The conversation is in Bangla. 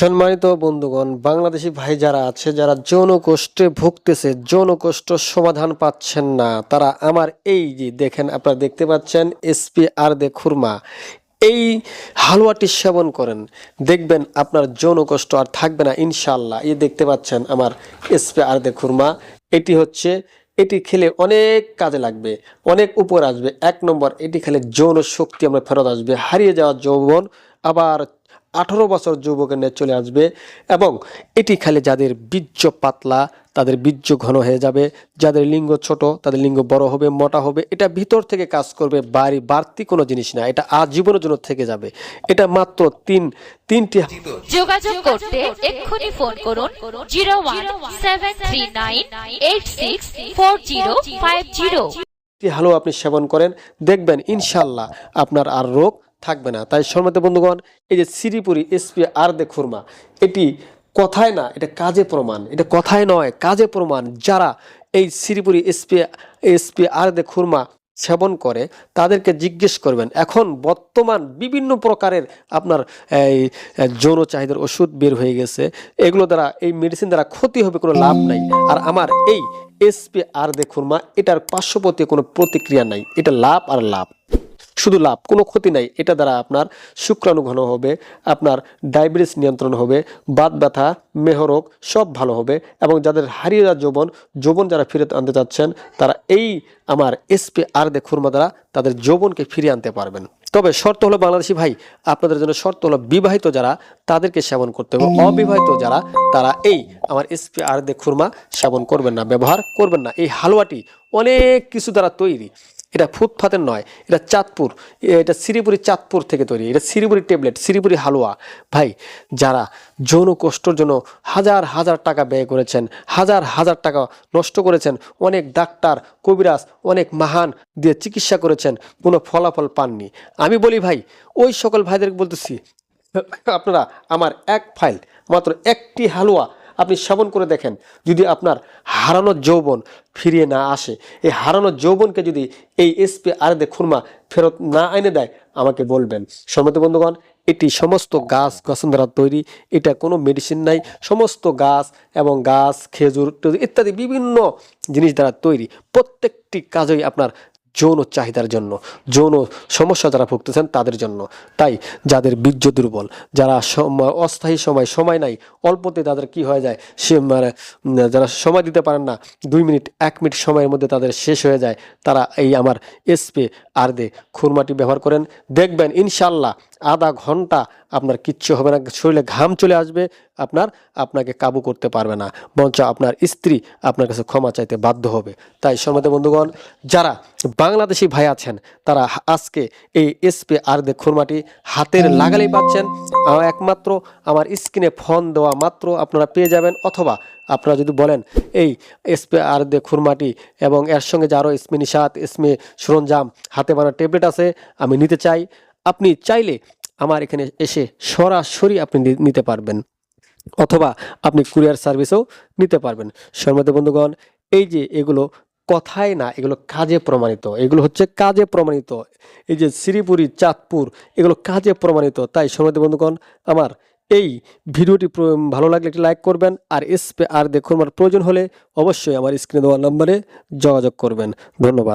সম্মানিত বন্ধুগণ, বাংলাদেশি ভাই যারা আছে, যারা যৌন কষ্টে ভুগতেছে যৌন কষ্ট সমাধান পাচ্ছেন না, তারা আমার এই যে দেখেন, আপনারা দেখতে পাচ্ছেন এসপি আর দে খুরমা। এই হালুয়াটি সেবন করেন। দেখবেন আপনার যৌন কষ্ট আর থাকবে না ইনশাল্লাহ এই দেখতে পাচ্ছেন আমার এসপি আর দে খুরমা, এটি হচ্ছে, এটি খেলে অনেক কাজে লাগবে, অনেক উপর আসবে। এক নম্বর, এটি খেলে যৌন শক্তি আমরা ফেরত আসবে, হারিয়ে যাওয়া যৌবন আবার আঠারো বছর যুবকের নিয়ে চলে আসবে এবং এটি খেলে যাদের বীর্য পাতলা তাদের বীর্য ঘন হয়ে যাবে। যাদের লিঙ্গ ছোট তাদের লিঙ্গ বড় হবে মোটা হবে। এটা ভিতর থেকে কাজ করবে বাড়ি বাড়তি কোনো জিনিস না। এটা আজীবনের জন্য থেকে যাবে। এটা মাত্র তিন তিনটি যোগাযোগ করতে এক্ষুনি ফোন করুন zero one seven three nine eight six four zero five zero. হালুয়া আপনি সেবন করেন দেখবেন ইনশাল্লাহ আপনার আর রোগ থাকবে না। তাই সম্মত বন্ধুগণ, এই যে সিরিপুরি এসপি আর দে খুরমা, এটি কথায় না, এটা কাজে প্রমাণ। এটা কথায় নয়, কাজে প্রমাণ। যারা এই সিরিপুরি এসপি এসপি আর দে খুরমা সেবন করে, তাদেরকে জিজ্ঞেস করবেন, এখন বর্তমান বিভিন্ন প্রকারের আপনার এই যৌন চাহিদার ওষুধ বের হয়ে গেছে, এগুলো দ্বারা, এই মেডিসিন দ্বারা ক্ষতি হবে, কোনো লাভ নাই। আর আমার এই এসপি আর দেখুন মা এটার পার্শ্ববর্তী কোনো প্রতিক্রিয়া নাই, এটা লাভ আর লাভ। শুধু লাভ, কোনো ক্ষতি নাই। এটা দ্বারা আপনার শুক্রাণু ঘন হবে, আপনার ডায়াবেটিস নিয়ন্ত্রণ হবে, বাত ব্যথা মেহরোগ সব ভালো হবে এবং যাদের হারিয়ে যাওয়া যৌবন যৌবন যারা ফিরে আনতে চাচ্ছেন, তারা এই আমার এসপি আর দে খুরমা দ্বারা তাদের যৌবনকে ফিরিয়ে আনতে পারবেন। তবে শর্ত হলো বাংলাদেশি ভাই, আপনাদের জন্য শর্ত হলো বিবাহিত যারা, তাদেরকে সেবন করতে হবে। অবিবাহিত যারা, তারা এই আমার এসপি আর দে খুরমা সেবন করবেন না, ব্যবহার করবেন না। এই হালুয়াটি অনেক কিছু দ্বারা তৈরি। এটা ফুটফাতের নয়, এটা চাঁদপুর, এটা সিরিপুরি চাঁদপুর থেকে তৈরি, এটা সিরিপুরি ট্যাবলেট সিরিপুরি হালুয়া। ভাই, যারা যৌন কষ্টর জন্য হাজার হাজার টাকা ব্যয় করেছেন, হাজার হাজার টাকা নষ্ট করেছেন, অনেক ডাক্তার, কবিরাজ, অনেক মাহান দিয়ে চিকিৎসা করেছেন, কোনো ফলাফল পাননি। আমি বলি ভাই, ওই সকল ভাইদেরকে বলতেছি, আপনারা, আমার এক ফাইল মাত্র একটি হালুয়া আপনি সেবন করে দেখেন, যদি আপনার হারানো যৌবন ফিরিয়ে না আসে, এই হারানো যৌবনকে যদি এই এসপি আর দে খুরমা ফেরত না এনে দেয়, আমাকে বলবেন। সম্মত বন্ধুগণ, এটি সমস্ত গাছ গাছন দ্বারা তৈরি, এটা কোনো মেডিসিন নাই, সমস্ত গাছ এবং গাছ, খেজুর ইত্যাদি বিভিন্ন জিনিস দ্বারা তৈরি। প্রত্যেকটি কাজই আপনার যৌন চাহিদার জন্য, যৌন সমস্যা যারা ভুগতেছেন তাদের জন্য। তাই যাদের বীর্য দুর্বল, যারা অস্থায়ী সময় সময় নাই, অল্পতে তাদের কি হয়ে যায়? সে মানে যারা সময় দিতে পারেন না, দুই মিনিট, এক মিনিট সময়ের মধ্যে তাদের শেষ হয়ে যায়। তারা এই আমার এসপে আর দে খুরমাটি ব্যবহার করেন। দেখবেন ইনশাল্লাহ আধা ঘণ্টা আপনার কিচ্ছু হবে না, শরীরে ঘাম চলে আসবে, আপনার আপনাকে কাবু করতে পারবে না। বরঞ্চ আপনার স্ত্রী আপনার কাছে ক্ষমা চাইতে বাধ্য হবে। তাই সম্মত বন্ধুগণ, যারা বাংলাদেশি ভাই আছেন, তারা আজকে এই এসপি আর দে খুরমাটি হাতের লাগালেই পাচ্ছেন। একমাত্র, আমার স্ক্রিনে ফোন দেওয়া মাত্র আপনারা পেয়ে যাবেন, অথবা আপনারা যদি বলেন, এই এসপি আর দে খুরমাটি এবং এর সঙ্গে যে আরও ইসমে নিষাদ সরঞ্জাম হাতে বানা ট্যাবলেট আছে, আমি নিতে চাই। আপনি চাইলে আমার এখানে এসে সরাসরি আপনি নিতে পারবেন। অথবা আপনি কুরিয়ার সার্ভিসও নিতে পারবেন। সম্মানিত বন্ধুগণ, এই যে এগুলো কথায় না, এগুলো কাজে প্রমাণিত। এগুলো হচ্ছে কাজে প্রমাণিত। এই যে শ্রীপুরি, চাঁদপুর, এগুলো কাজে প্রমাণিত। তাই সম্মানিত বন্ধুগণ, আমার এই ভিডিওটি ভালো লাগলে একটি লাইক করবেন, আর এসপে আর দেখুন, আমার প্রয়োজন হলে অবশ্যই আমার স্ক্রিনে দেওয়া নম্বরে যোগাযোগ করবেন। ধন্যবাদ।